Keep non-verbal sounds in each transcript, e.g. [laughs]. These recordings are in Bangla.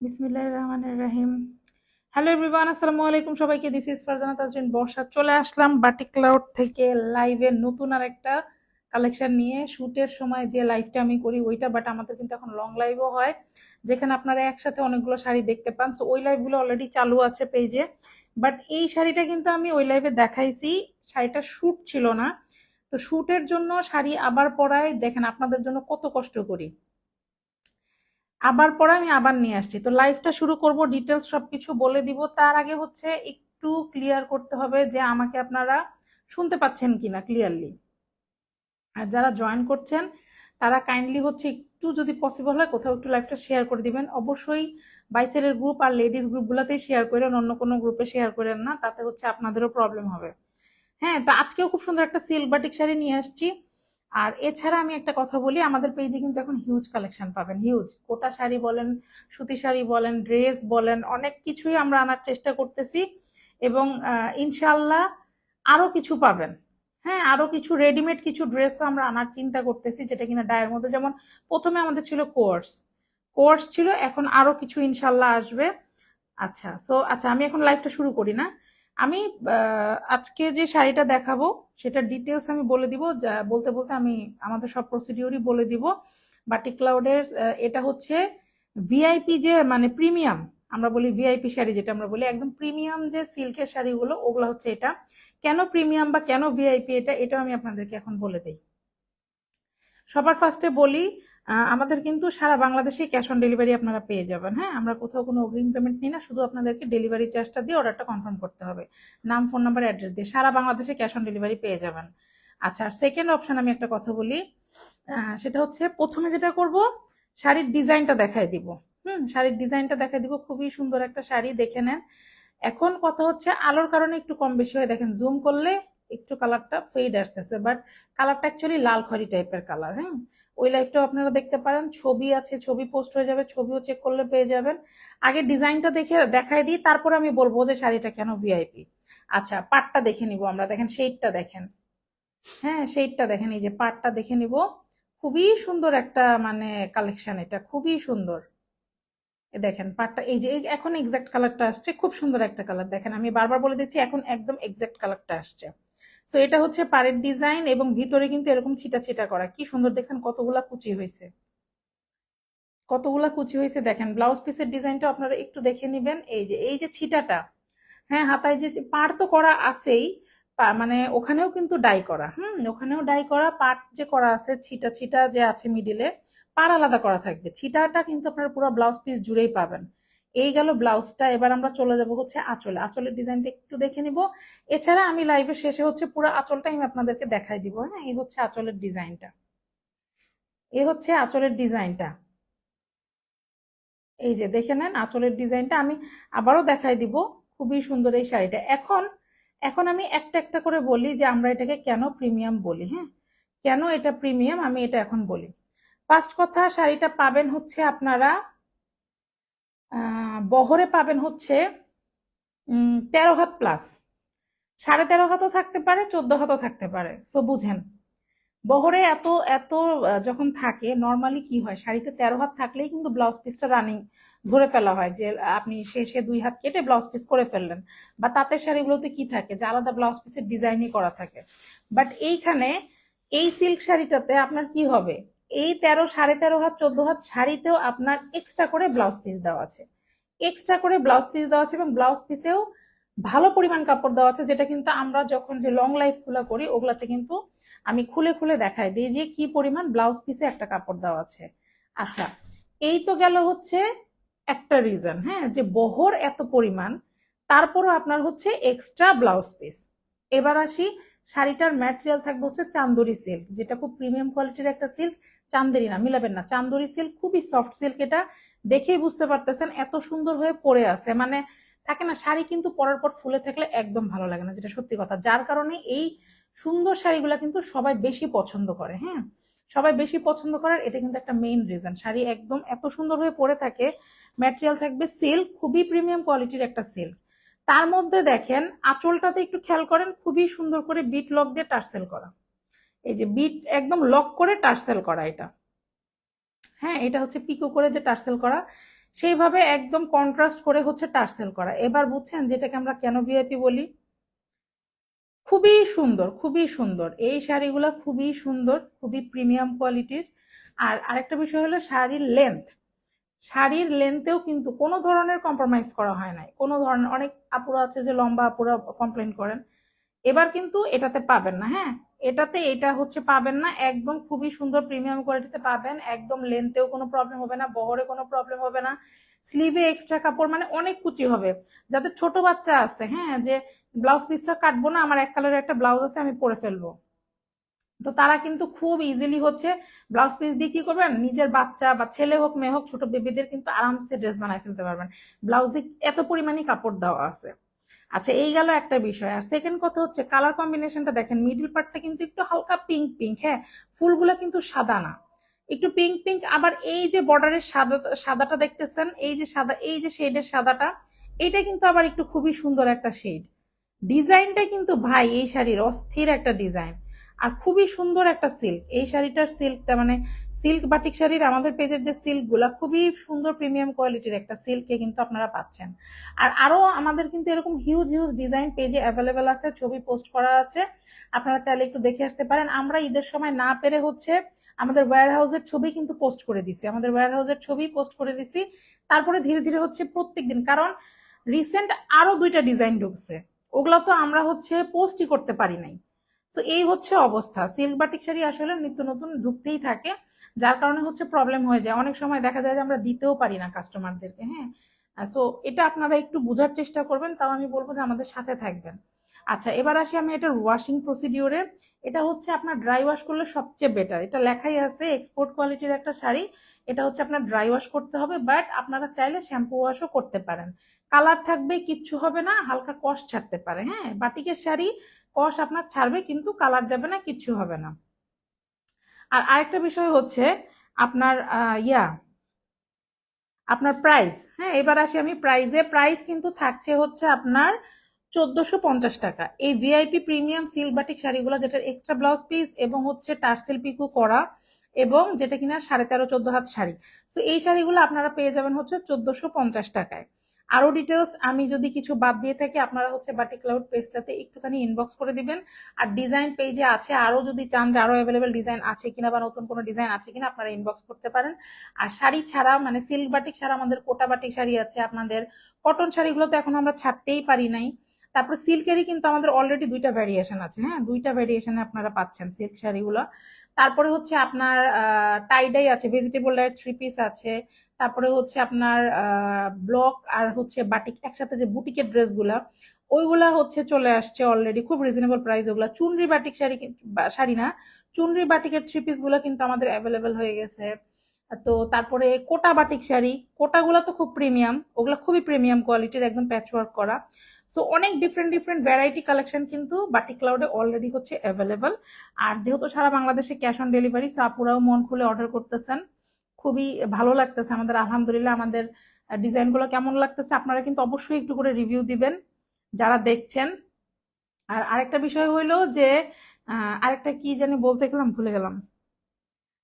বিসমিল্লাহ রহমানের রাহিম হ্যালো এভরিওয়ান আসসালামু আলাইকুম সবাইকে দিস ইজ ফারজানা তাজরিন বর্ষা চলে আসলাম বাটিক ক্লাউড থেকে লাইভে নতুন আর একটা কালেকশন নিয়ে। শুটের সময় যে লাইভটা আমি করি ওইটা বাট আমাদের কিন্তু এখন লং লাইভও হয়। যেখানে আপনারা একসাথে অনেকগুলো শাড়ি দেখতে পান। সো ওই লাইভগুলো অলরেডি চালু আছে পেজে বাট এই শাড়িটা কিন্তু আমি ওই লাইভে দেখাইছি। শাড়িটা শ্যুট ছিল না। তো শ্যুটের জন্য শাড়ি আবার পরায় দেখেন, আপনাদের জন্য কত কষ্ট করি। আবার পরে আমি আবার নিয়ে আসছি। তো লাইভটা শুরু করব ডিটেলস সব কিছু বলে দিব। তার আগে হচ্ছে একটু ক্লিয়ার করতে হবে যে আমাকে আপনারা শুনতে পাচ্ছেন কি না ক্লিয়ারলি আর যারা জয়েন করছেন, তারা কাইন্ডলি হচ্ছে একটু যদি পসিবল হয় কোথাও একটু লাইভটা শেয়ার করে দিবেন। অবশ্যই বাইসেলের গ্রুপ আর লেডিস গ্রুপগুলোতেই শেয়ার করেন, অন্য কোনো গ্রুপে শেয়ার করেন না, তাতে হচ্ছে আপনাদেরও প্রবলেম হবে। হ্যাঁ তো আজকেও খুব সুন্দর একটা সিল্ক বাটিক শাড়ি নিয়ে আসছি। আর এছাড়া আমি একটা কথা বলি, আমাদের পেজে কিন্তু এখন হিউজ কালেকশন পাবেন হিউজ কোটা শাড়ি বলেন, সুতি শাড়ি বলেন ড্রেস বলেন, অনেক কিছুই আমরা আনার চেষ্টা করতেছি এবং ইনশাল্লাহ আরও কিছু পাবেন। হ্যাঁ আরও কিছু রেডিমেড কিছু ড্রেসও আমরা আনার চিন্তা করতেছি যেটা কিনা ডায়ের মধ্যে। যেমন প্রথমে আমাদের ছিল কোর্স কোর্স ছিল, এখন আরও কিছু ইনশাল্লাহ আসবে। আচ্ছা সো আচ্ছা আমি এখন লাইফটা শুরু করি না। আমি আজকে যে শাড়িটা দেখাবো সেটা ডিটেলস আমি বলে দিব, যা, বলতে বলতে আমি আমাদের সব প্রসিডিওরই বলে দিব। বাটিক ক্লাউডের এটা হচ্ছে ভিআইপি যে মানে প্রিমিয়াম আমরা বলি ভিআইপি শাড়ি যেটা আমরা বলি, একদম প্রিমিয়াম যে সিল্কের শাড়িগুলো, ওগুলো হচ্ছে এটা। কেন প্রিমিয়াম বা কেন ভিআইপি এটা, এটাও আমি আপনাদেরকে এখন বলে দিই। সবার ফার্স্টে বলি আমাদের কিন্তু সারা বাংলাদেশে ক্যাশ অন ডেলিভারি আপনারা পেয়ে যাবেন। হ্যাঁ আমরা কোথাও কোনো অগ্রিম পেমেন্ট নিই না, শুধু আপনাদেরকে ডেলিভারি চার্জটা দিয়ে অর্ডারটা কনফার্ম করতে হবে। নাম ফোন নাম্বার অ্যাড্রেস দিয়ে সারা বাংলাদেশে ক্যাশ অন ডেলিভারি পেয়ে যাবেন। আচ্ছা আর সেকেন্ড অপশন আমি একটা কথা বলি সেটা হচ্ছে প্রথমে যেটা করব, শাড়ির ডিজাইনটা দেখাই দিব। হুম, শাড়ির ডিজাইনটা দেখাই দিব, খুবই সুন্দর একটা শাড়ি, দেখে নেন। এখন কথা হচ্ছে আলোর কারণে একটু কম বেশি হয়, দেখেন জুম করলে একটু কালারটা ফেড আসতেছে বাট কালারটা অ্যাকচুয়ালি লাল খড়ি টাইপের কালার হ্যাঁ? ওই লাইভটাও আপনারা দেখতে পারেন, ছবি আছে, ছবি পোস্ট হয়ে যাবে, ছবিও চেক করলে পেয়ে যাবেন। আগে ডিজাইনটা দেখে দেখাই দিই, তারপর আমি বলব যে শাড়িটা কেন ভিআইপি আচ্ছা পাটটা দেখে নিব আমরা, দেখেন শেডটা দেখেন। হ্যাঁ শেডটা দেখেন, এই যে পাটটা দেখে নিব। খুবই সুন্দর একটা মানে কালেকশন এটা, খুবই সুন্দর। দেখেন, পাটটা, এই যে এখন এক্সাক্ট কালারটা আসছে, খুব সুন্দর একটা কালার দেখেন, আমি বারবার বলে দিচ্ছি, এখন একদম এক্সাক্ট কালারটা আসছে। সো এটা হচ্ছে পাড়ের ডিজাইন এবং ভিতরে কিন্তু এরকম ছিটা ছিটা করা। কি সুন্দর দেখছেন কতগুলা কুচি হয়েছে। কতগুলা কুচি হয়েছে দেখেন। ব্লাউজ পিসের ডিজাইনটা আপনারা একটু দেখে নেবেন। এই যে এই যে ছিটাটা হ্যাঁ হাতায় যে পাড় তো করা আছেই মানে ওখানেও কিন্তু ডাই করা। হুম, ওখানেও ডাই করা পাট যে করা আছে ছিটা ছিটা যে আছে মিডিলে পাড় আলাদা করা থাকবে। ছিটাটা কিন্তু আপনারা পুরো ব্লাউজ পিস জুড়েই পাবেন। এই গেল ব্লাউজটা, এবার আমরা চলে যাব হচ্ছে আঁচলে। আঁচলের ডিজাইনটা একটু দেখে নিব। এছাড়া আমি লাইভের শেষে হচ্ছে পুরো আঁচলটাই আমি আপনাদেরকে দেখাই দিব হ্যাঁ? এই হচ্ছে আঁচলের ডিজাইনটা। এই হচ্ছে আঁচলের ডিজাইনটা। এই যে দেখে নেন আঁচলের ডিজাইনটা, আমি আবারও দেখাই দিব। খুবই সুন্দর এই শাড়িটা। এখন এখন আমি একটা একটা করে বলি যে আমরা এটাকে কেন প্রিমিয়াম বলি হ্যাঁ? কেন এটা প্রিমিয়াম আমি এটা এখন বলি। ফার্স্ট কথা, শাড়িটা পাবেন হচ্ছে আপনারা বহরে পাবেন হচ্ছে তেরো হাত প্লাস সাড়ে তেরো হাতও থাকতে পারে, চোদ্দ হাতও থাকতে পারে। সো বুঝেন। বহরে এত এত যখন থাকে নর্মালি কি হয়, শাড়িতে তেরো হাত থাকলেই কিন্তু ব্লাউজ পিসটা রানিং ধরে ফেলা হয় যে, আপনি শেষে দুই হাত কেটে ব্লাউজ পিস করে ফেললেন। বা তাঁতের শাড়িগুলোতে কি থাকে যে, আলাদা ব্লাউজ পিসের ডিজাইনই করা থাকে। বাট এইখানে এই সিল্ক শাড়িটাতে আপনার কি হবে? এই তেরো, সাড়ে তেরো হাত, চোদ্দ হাত শাড়িতেও আপনার এক্সট্রা করে ব্লাউজ পিস দেওয়া আছে। এক্সট্রা করে ব্লাউজ পিস দেওয়া আছে এবং ব্লাউজ পিসেও ভালো পরিমাণ কাপড় দেওয়া আছে, যেটা কিন্তু আমরা যখন যে লং লাইফ করি, ওগুলাতে কিন্তু আমি খুলে খুলে দেখাই দিই যে কি পরিমাণ ব্লাউজ পিসে একটা কাপড় দেওয়া আছে। আচ্ছা এই তো গেল হচ্ছে একটা রিজন হ্যাঁ যে বহর এত পরিমাণ, তারপরও আপনার হচ্ছে এক্সট্রা ব্লাউজ পিস এবার আসি, শাড়িটার ম্যাটেরিয়াল থাকবে হচ্ছে চান্দরি সিল্ক যেটা খুব প্রিমিয়াম কোয়ালিটির একটা সিল্ক চান্দেরি না, মিলাবেন না। চান্দরি সিল্ক খুবই সফট সিল্ক এটা, দেখেই বুঝতে পারতেছেন এত সুন্দর হয়ে পড়ে আছে। মানে থাকে না, শাড়ি কিন্তু পরার পর ফুলে থাকলে একদম ভালো লাগে না, যেটা সত্যি কথা। যার কারণে এই সুন্দর শাড়িগুলো কিন্তু সবাই বেশি পছন্দ করে হ্যাঁ? সবাই বেশি পছন্দ করার এটা কিন্তু একটা মেইন রিজন শাড়ি একদম এত সুন্দর হয়ে পরে থাকে ম্যাটেরিয়াল থাকবে সিল্ক খুবই প্রিমিয়াম কোয়ালিটির একটা সিল্ক তার মধ্যে দেখেন, আঁচলটাতে একটু খেয়াল করেন, খুবই সুন্দর করে বিট লক দিয়ে টার্সেল করা। এই যে বিট একদম লক করে টার্সেল করা এটা। হ্যাঁ এটা হচ্ছে পিকো করে যে টার্সেল করা, সেইভাবে একদম কন্ট্রাস্ট করে হচ্ছে টার্সেল করা। এবার বুঝছেন যেটাকে আমরা কেন ভিআইপি বলি? খুবই সুন্দর খুবই সুন্দর। এই শাড়িগুলো খুবই সুন্দর, খুবই প্রিমিয়াম কোয়ালিটির আর আরেকটা বিষয় হলো শাড়ির লেন্থ শাড়ির লেন্থেও কিন্তু কোনো ধরনের কম্প্রোমাইজ করা হয় নাই। কোনো ধরনের, অনেক আপুরা আছে যে লম্বা আপুরা কমপ্লেন করেন। এবার কিন্তু এটাতে পাবেন না হ্যাঁ? এটাতে এটা হচ্ছে পাবেন না, একদম খুবই সুন্দর প্রিমিয়াম কোয়ালিটিতে পাবেন, একদম লেন্থেও কোনো প্রবলেম হবে না, বহরে কোনো প্রবলেম হবে না। স্লিভে এক্সট্রা কাপড় মানে অনেক কুচি হবে। যাদের ছোট বাচ্চা আছে হ্যাঁ যে ব্লাউজ পিসটা কাটবো না, আমার এক কালারের একটা ব্লাউজ আছে, আমি পরে ফেলব। তো তারা কিন্তু খুব ইজিলি হচ্ছে ব্লাউজ পিস দিয়ে কি করবেন? নিজের বাচ্চা বা ছেলে হোক, মেয়ে হোক, ছোট বেবিদের কিন্তু আরামসে ড্রেস বানায় ফেলতে পারবেন। ব্লাউজে এত পরিমাণে কাপড় দেওয়া আছে। আচ্ছা এই গেল একটা বিষয়। আর সেকেন্ড কথা হচ্ছে কালার কম্বিনেশনটা দেখেন মিডল পার্টটা কিন্তু একটু হালকা পিঙ্ক পিঙ্ক হ্যাঁ? ফুলগুলো কিন্তু সাদা না। একটু পিঙ্ক পিঙ্ক আবার এই যে বর্ডারের সাদা, সাদাটা দেখতেছেন, এই যে সাদা, এই যে শেডের সাদাটা, এটা কিন্তু আবার একটু খুবই সুন্দর একটা শেড ডিজাইনটা কিন্তু ভাই, এই শাড়ির অস্থির একটা ডিজাইন। আর খুবই সুন্দর একটা সিল্ক এই শাড়িটার সিল্কটা মানে সিল্ক বাটিক শাড়ির আমাদের পেজের যে সিল্কগুলা খুবই সুন্দর প্রিমিয়াম কোয়ালিটির একটা সিল্কে কিন্তু আপনারা পাচ্ছেন। আর আরও আমাদের কিন্তু এরকম হিউজ হিউজ ডিজাইন পেজে অ্যাভেলেবেল আছে, ছবি পোস্ট করা আছে। আপনারা চাইলে একটু দেখে আসতে পারেন। আমরা ঈদের সময় না পেরে হচ্ছে আমাদের ওয়্যার হাউসের ছবি কিন্তু পোস্ট করে দিছি। আমাদের ওয়্যার হাউসের ছবি পোস্ট করে দিছি। তারপরে ধীরে ধীরে হচ্ছে প্রত্যেক দিন। কারণ রিসেন্ট আরও দুইটা ডিজাইন ঢুকছে। ওগুলো তো আমরা হচ্ছে পোস্টই করতে পারি নাই। তো এই হচ্ছে অবস্থা। সিল্ক বাটিক শাড়ি আসলে নিত্য নতুন ঢুকতেই থাকে। যার কারণে হচ্ছে প্রবলেম হয়ে যায়। অনেক সময় দেখা যায় যে আমরা দিতেও পারি না কাস্টমারদেরকে হ্যাঁ? সো এটা আপনারা একটু বোঝার চেষ্টা করবেন, তাও আমি বলব যে আমাদের সাথে থাকবেন। আচ্ছা এবার আসি আমি এটার ওয়াশিং প্রসিডিওরে এটা হচ্ছে আপনার ড্রাই ওয়াশ করলে সবচেয়ে বেটার এটা লেখাই আছে এক্সপোর্ট কোয়ালিটির একটা শাড়ি। এটা হচ্ছে আপনার ড্রাই ওয়াশ করতে হবে বাট আপনারা চাইলে শ্যাম্পু ওয়াশও করতে পারেন। কালার থাকবে, কিচ্ছু হবে না, হালকা কষ ছাড়তে পারে হ্যাঁ? বাটিকের শাড়ি কষ আপনার ছাড়বে, কিন্তু কালার যাবে না, কিচ্ছু হবে না। আর আরেকটা বিষয় হচ্ছে আপনার ইয়া, আপনার প্রাইস হ্যাঁ এবার আসি আমি প্রাইসে প্রাইস কিন্তু থাকছে হচ্ছে আপনার চোদ্দশো পঞ্চাশ টাকা। এই ভিআইপি প্রিমিয়াম সিল্ক বাটিক শাড়িগুলো যেটা এক্সট্রা ব্লাউজ পিস এবং হচ্ছে টার্সেল পিকু করা এবং যেটা কিনা সাড়ে তেরো, চোদ্দ হাত শাড়ি। তো এই শাড়িগুলো আপনারা পেয়ে যাবেন হচ্ছে চোদ্দশো পঞ্চাশ টাকায়। আরও ডিটেলস আমি যদি কিছু বাদ দিয়ে থাকি, আপনারা হচ্ছে বাটি ক্লাউড পেজটাতে একটুখানি ইনবক্স করে দিবেন। আর ডিজাইন পেজে আছে, আরও যদি চান যে আরও অ্যাভেলেবেল ডিজাইন আছে কিনা বা নতুন কোনো ডিজাইন আছে কিনা, আপনারা ইনবক্স করতে পারেন। আর শাড়ি ছাড়া মানে সিল্ক বাটিক ছাড়া আমাদের কোটা বাটিক শাড়ি আছে, আপনাদের কটন শাড়িগুলো তো এখন আমরা ছাড়তেই পারি নাই। তারপর সিল্কেরই কিন্তু আমাদের অলরেডি দুইটা ভ্যারিয়েশন আছে হ্যাঁ? দুইটা ভ্যারিয়েশনে আপনারা পাচ্ছেন সিল্ক শাড়িগুলো। তারপরে হচ্ছে আপনার টাইডাই আছে ভেজিটেবল ডায়ের থ্রি পিস আছে। তারপরে হচ্ছে আপনার ব্লক আর হচ্ছে বাটিক, একসাথে যে বুটিকের ড্রেসগুলা, ওইগুলা হচ্ছে চলে আসছে অলরেডি খুব রিজনেবল প্রাইস ওগুলা চুনরি বাটিক শাড়ি শাড়ি না, চুনরি বাটিকের থ্রি পিসগুলা কিন্তু আমাদের অ্যাভেলেবেল হয়ে গেছে। তো তারপরে কোটা বাটিক শাড়ি, কোটাগুলো তো খুব প্রিমিয়াম ওগুলো খুবই প্রিমিয়াম কোয়ালিটির একদম প্যাচওয়ার্ক করা। সো অনেক ডিফারেন্ট ডিফারেন্ট ভ্যারাইটি কালেকশন কিন্তু বাটিক ক্লাউডে অলরেডি হচ্ছে অ্যাভেলেবেল আর যেহেতু সারা বাংলাদেশে ক্যাশ অন ডেলিভারি সো আপুরাও মন খুলে অর্ডার করতেছেন। খুবই ভালো লাগতেছে। আমাদের আলহামদুলিল্লাহ আমাদের ডিজাইনগুলো কেমন লাগতেছে আপনারা কিন্তু অবশ্যই একটু করে রিভিউ দিবেন, যারা দেখছেন। আর আরেকটা বিষয় হইল যে আরেকটা কি জানি বলতে গেলাম, ভুলে গেলাম।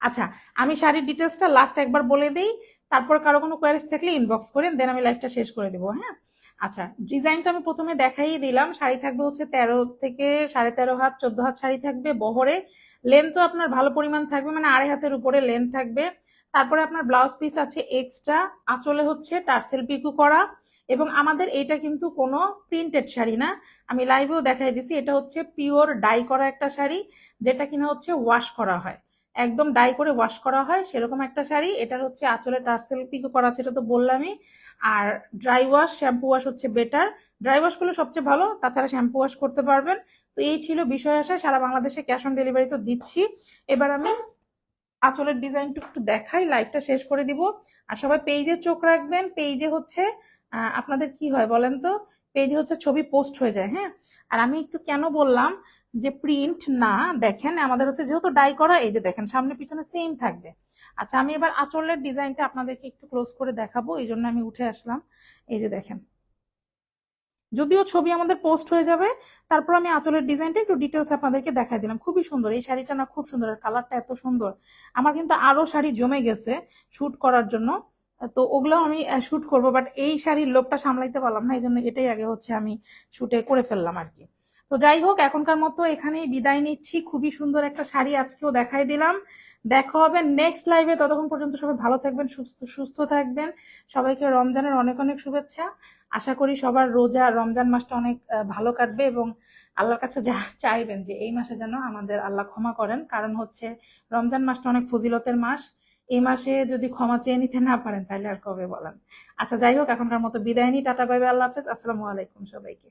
আচ্ছা আমি শাড়ির ডিটেলসটা লাস্ট একবার বলে দিই, তারপর কারও কোনো কোয়ারিজ থাকলে ইনবক্স করেন দেন আমি লাইফটা শেষ করে দেবো হ্যাঁ? আচ্ছা ডিজাইন তো আমি প্রথমে দেখাই দিলাম। শাড়ি থাকবে হচ্ছে তেরো থেকে সাড়ে তেরো হাত, চোদ্দ হাত শাড়ি থাকবে বহরে। লেন্থ তো আপনার ভালো পরিমাণ থাকবে মানে আড়াই হাতের উপরে লেন্থ থাকবে। তারপরে আপনার ব্লাউজ পিস আছে এক্সট্রা আঁচলে হচ্ছে টার্সেল পিকু করা এবং আমাদের এটা কিন্তু কোনো প্রিন্টেড শাড়ি না। আমি লাইভেও দেখাই দিছি, এটা হচ্ছে পিওর ডাই করা একটা শাড়ি, যেটা কিনা হচ্ছে ওয়াশ করা হয়। একদম ডাই করে ওয়াশ করা হয়, সেরকম একটা শাড়ি, এটার হচ্ছে আঁচলে টার্সেল পিকো করা আছে, এটা তো বললামই। আর ড্রাই ওয়াশ শ্যাম্পু ওয়াশ হচ্ছে বেটার ড্রাই ওয়াশ করলে সবচেয়ে ভালো, তাছাড়া শ্যাম্পু ওয়াশ করতে পারবেন। তো এই ছিল বিষয় আসা সারা বাংলাদেশে ক্যাশ অন ডেলিভারি তো দিচ্ছি। এবার আমি আঁচলের ডিজাইনটা একটু দেখাই লাইভটা শেষ করে দিব। আর সবাই পেজে চোখ রাখবেন পেজে হচ্ছে আপনাদের কি হয় বলেন তো? পেজে হচ্ছে ছবি পোস্ট হয়ে যায় হ্যাঁ? আর আমি একটু কেন বললাম যে প্রিন্ট না, দেখেন, আমাদের হচ্ছে যেহেতু ডাই করা, এই যে দেখেন, সামনে পিছনে সেম থাকবে। আচ্ছা আমি এবার আঁচলের ডিজাইনটা আপনাদেরকে একটু ক্লোজ করে দেখাবো, এই জন্য আমি উঠে আসলাম। এই যে দেখেন যদিও ছবি আমাদের পোস্ট হয়ে যাবে, তারপর আমি আঁচলের ডিজাইনটা একটু ডিটেলস আপনাদেরকে দেখাই দিলাম। খুবই সুন্দর, এই শাড়িটা না খুব সুন্দর, আর কালারটা এত সুন্দর। আমার কিন্তু আরও শাড়ি জমে গেছে শুট করার জন্য, তো ওগুলো আমি শুট করব বাট এই শাড়ির লোকটা সামলাইতে পারলাম না এই জন্য এটাই আগে হচ্ছে আমি শ্যুটে করে ফেললাম আর কি। তো যাই হোক, এখনকার মতো এখানেই বিদায় নিচ্ছি। খুবই সুন্দর একটা শাড়ি আজকেও দেখাই দিলাম। দেখা হবে নেক্সট লাইভে ততক্ষণ পর্যন্ত সবাই ভালো থাকবেন, সুস্থ সুস্থ থাকবেন। সবাইকে রমজানের অনেক অনেক শুভেচ্ছা। আশা করি সবার রোজা, রমজান মাসটা অনেক ভালো কাটবে এবং আল্লাহর কাছে যা [laughs] চাইবেন যে এই মাসে যেন আমাদের আল্লাহ ক্ষমা করেন। কারণ হচ্ছে রমজান মাসটা অনেক ফজিলতের মাস। এই মাসে যদি ক্ষমা চেয়ে নিতে না পারেন, তাহলে আর কবে বলেন? আচ্ছা যাই হোক, এখনকার মতো বিদায় নি টাটা, বাই বাই, আল্লাহ হাফেজ। আসসালামু আলাইকুম সবাইকে।